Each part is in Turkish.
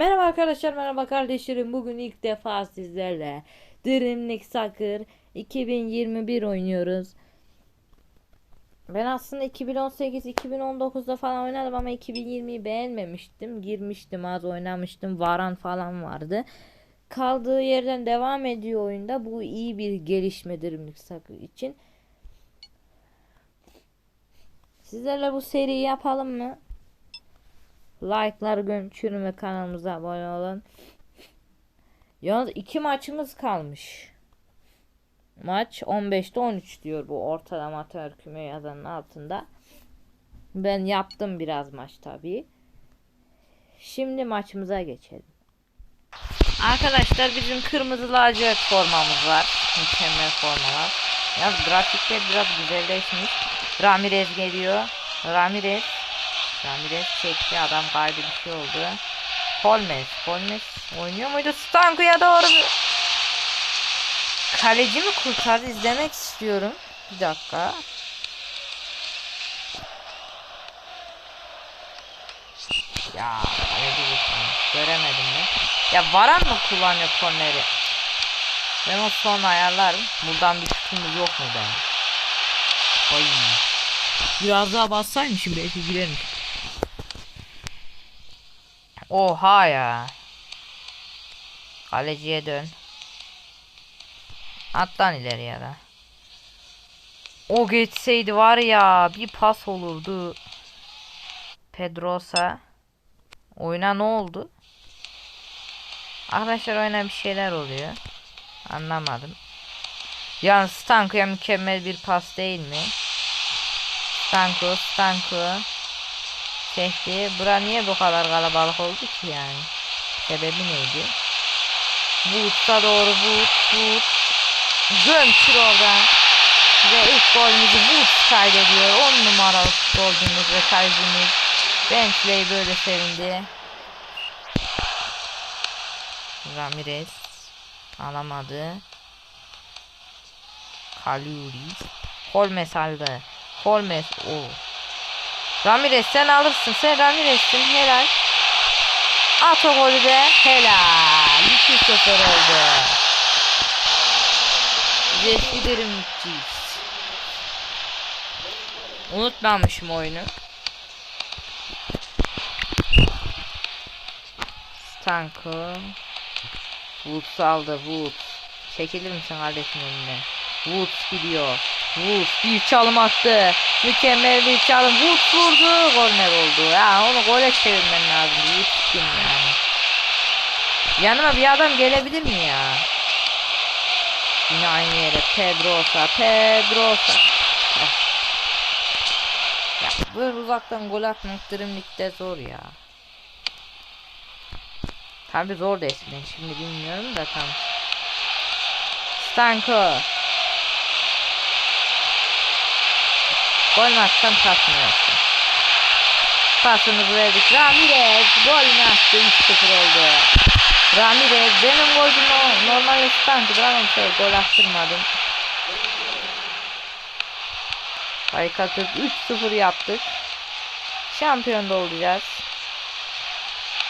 Merhaba arkadaşlar, merhaba kardeşlerim. Bugün ilk defa sizlerle Dreamlik Soccer 2021 oynuyoruz. Ben aslında 2018-2019'da falan oynadım ama 2020'yi beğenmemiştim. Girmiştim, az oynamıştım. Varan falan vardı. Kaldığı yerden devam ediyor oyunda. Bu iyi bir gelişme Dreamlik Soccer için. Sizlerle bu seriyi yapalım mı? Like'lar gömçürün ve kanalımıza abone olun. Yalnız iki maçımız kalmış. Maç 15'te 13 diyor bu ortalama amatör yazanın altında. Ben yaptım biraz maç tabii. Şimdi maçımıza geçelim. Arkadaşlar bizim kırmızı lacivert formamız var. Mükemmel formalar. Yalnız grafikler biraz güzelleşmiş. Ramirez geliyor. Ramirez Ramirez çekti. Adam kaydı bir şey oldu. Holmes. Holmes oynuyor muydu? Stanko'ya doğru. Kaleci mi kurtardı? İzlemek istiyorum. Bir dakika. Ya. Göremedim ben. Ya Varan mı kullanıyor korneri? Ben o son ayarlarım. Buradan bir tutumuz yok mu be? Ay. Biraz daha bassaymışım belki girermiş. Oha ya. Kaleciye dön. Attan ileri ya da. O geçseydi var ya bir pas olurdu. Pedrosa. Oyuna ne oldu? Arkadaşlar oyuna bir şeyler oluyor. Anlamadım. Yalnız Stanko'ya mükemmel bir pas değil mi? Stanko, Stanko. Çekti. Bura niye bu kadar kalabalık oldu ki yani? Sebebi neydi? Woods'a doğru Woods, Woods. Gömçür oradan. Ve ilk golümüzü Woods kaydediyor. 10 numaralı futbolcumuz ve kalecimiz. Bentley böyle sevindi. Ramirez alamadı. Kaluri. Holmes aldı. Holmes o. Ramirez sen alırsın. Sen Ramirez'sin. Helal. At o golü de. Helal. 2-0 oldu. Zefliderim müthiş. Unutmamışım oyunu. Stanko. Woods aldı. Woods. Çekilir misin kardeşim önüne? Woods gidiyor. Woods bir çalım attı. Mükemmel bir çalım. Woods vurdu. Korner oldu. Ya onu gole çevirmen lazım. Kim yani? Yanıma bir adam gelebilir mi ya? Yine aynı yere. Pedrosa. Pedrosa. Ah. Ya böyle uzaktan gol atmak Dreamlik'te zor ya. Tabi zor da eskiden. Şimdi bilmiyorum da tam. Stanko. Gol mü atsan pas mı yoksa? Pasımızı verdik. Ramirez gol mü attı? 3-0 oldu. Ramirez benim golüm o. Normalde Stanko'dur ama şey gol attırmadım. Harika 3-0 yaptık. Şampiyon da olacağız.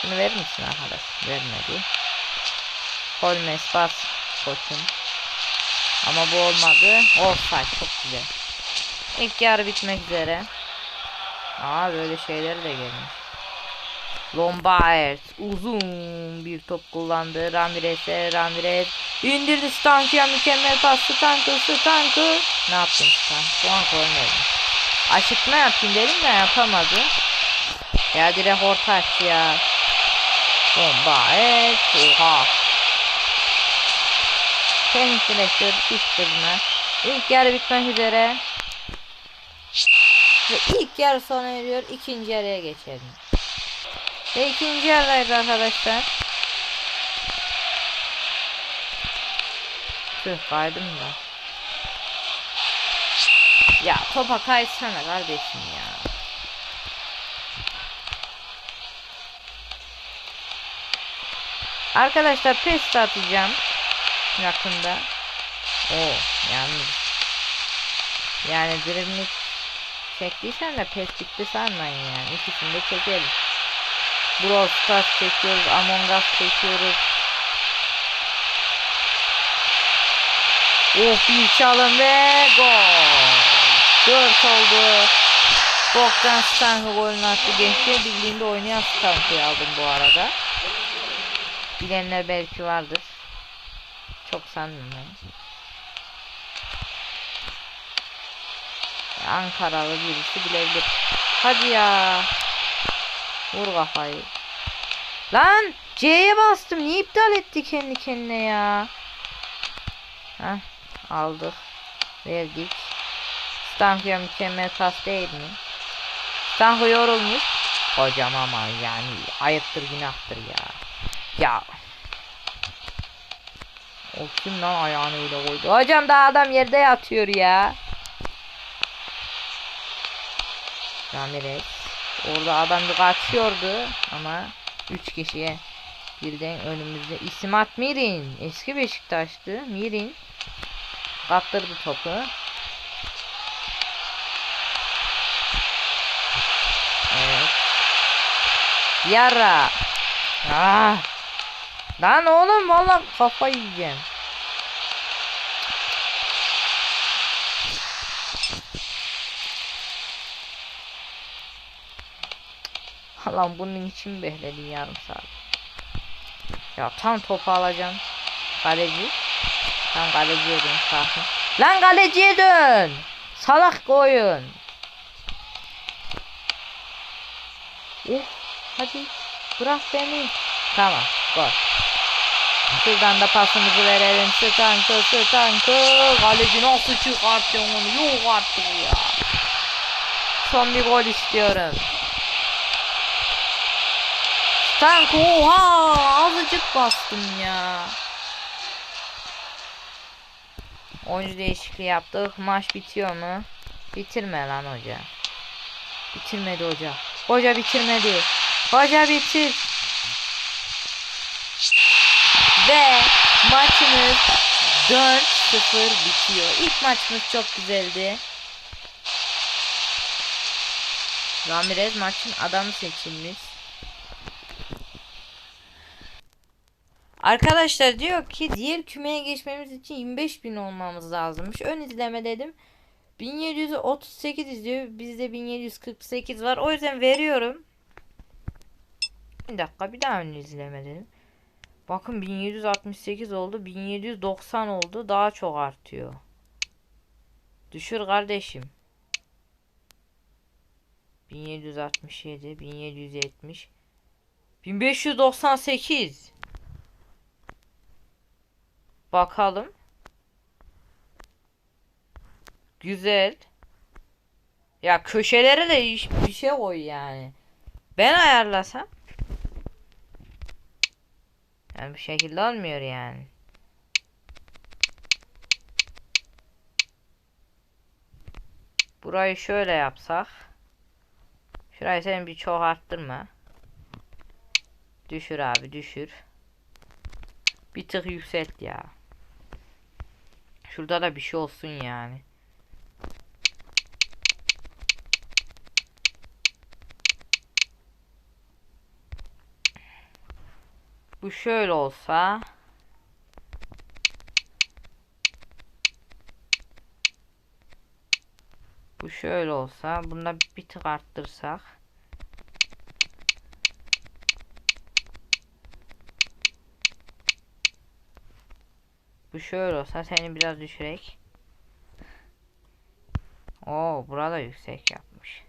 Bunu verir misin arkadaş? Vermedi. Holmes bas koçum. Ama bu olmadı. Offside çok güzel. İlk yarı bitmek üzere. Aa böyle şeyler de gelmiş. Lombard uzun bir top kullandı. Ramirez'e Ramirez indirdi Stanko'ya mükemmel pas. Stanko Stanko. Ne yaptın Stanko? Şu an kornermiş. Açıkma yapayım dedim de yapamadı. Ya direkt orta açtı ya. Bomba et. Oha. Teknik direktör işbirine. İlk yarı bitmek üzere. Ve ilk yarı sona eriyor. ikinci yarıya geçelim. Ve ikinci yarıdayız arkadaşlar. Tüh kaydım da. Ya topa kaysana kardeşim ya. Arkadaşlar pes atacağım yakında. O yalnız. Yani Dreamlik çektiysen de pes bitti sanmayın yani. İkisini de çekeriz. Brawl Stars çekiyoruz. Among Us çekiyoruz. Oh bir çalım ve gol. 4 oldu. Bogdan Stanko golünü attı. Gençler Birliği'nde oynayan Stanko'yu aldım bu arada. Bilenler belki vardır. Çok sanmıyorum. Ankaralı birisi bilebilir. Hadi ya. Vur kafayı. Lan C'ye bastım. Niye iptal etti kendi kendine ya? Heh, aldık. Verdik. Stanko'ya mükemmel pas değil mi? Stanko yorulmuş. Hocam ama yani ayıptır günahtır ya. Ya. O kim lan ayağını öyle koydu? Hocam daha adam yerde yatıyor ya. Ramirez. Orada adam bir kaçıyordu ama 3 kişiye birden önümüzde. İsmat Mirin. Eski Beşiktaş'tı. Mirin. Kaptırdı topu. Evet. Yara. Ah. Lan oğlum valla kafa yiyeceğim. Lan bunun için behledin yarım saat. Ya tam topu alacağım. Kaleci. Tam kaleciye dön sakin. Lan kaleciye dön. Salak oyun. Oh, hadi bırak beni. Tamam, gol. Şuradan da pasımızı verelim. Stankı, Stankı. Kaleci nasıl çıkartıyor onu? Yok artık ya. Son bir gol istiyorum. Stank oha azıcık bastım ya. Oyuncu değişikliği yaptık. Maç bitiyor mu? Bitirme lan hoca. Bitirmedi hoca. Hoca bitirmedi. Hoca bitir. Ve maçımız 4-0 bitiyor. İlk maçımız çok güzeldi. Ramirez maçın adamı seçilmiş. Arkadaşlar diyor ki diğer kümeye geçmemiz için 25 bin olmamız lazımmış. Ön izleme dedim. 1738 izliyor. Bizde 1748 var. O yüzden veriyorum. Bir dakika bir daha ön izleme dedim. Bakın 1768 oldu. 1790 oldu. Daha çok artıyor. Düşür kardeşim. 1767 1770 1598 Bakalım. Güzel. Ya köşelere de bir şey koy yani. Ben ayarlasam. Yani bir şekilde olmuyor yani. Burayı şöyle yapsak. Şurayı sen bir çok arttırma. Düşür abi düşür. Bir tık yükselt ya. Şurada da bir şey olsun yani. Bu şöyle olsa. Bu şöyle olsa. Bunda bir tık arttırsak. Bu şöyle olsa seni biraz düşürek. Oo burada yüksek yapmış.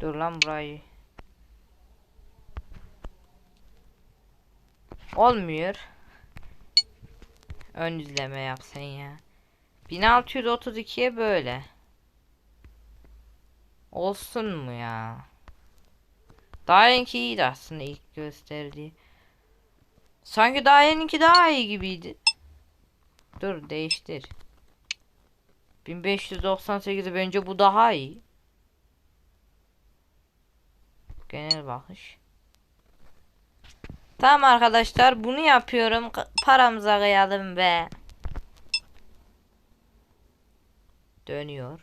Dur lan burayı. Olmuyor. Ön izleme yapsın ya. 1632'ye böyle. Olsun mu ya? Daha iyiydi aslında ilk gösterdiği. Sanki daha yenininki daha iyi gibiydi. Dur değiştir. 1598'e bence bu daha iyi. Genel bakış. Tamam arkadaşlar bunu yapıyorum. Paramıza kıyalım ve dönüyor.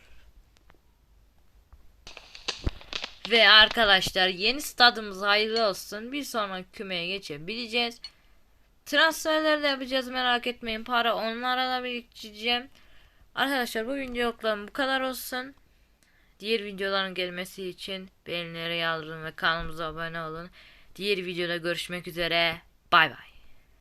Ve arkadaşlar yeni stadımız hayırlı olsun. Bir sonraki kümeye geçebileceğiz. Transferler de yapacağız merak etmeyin. Para onlara da biriktireceğim. Arkadaşlar bu videoluklarım bu kadar olsun. Diğer videoların gelmesi için beğenileri yazdırın ve kanalımıza abone olun. Diğer videoda görüşmek üzere. Bay bay.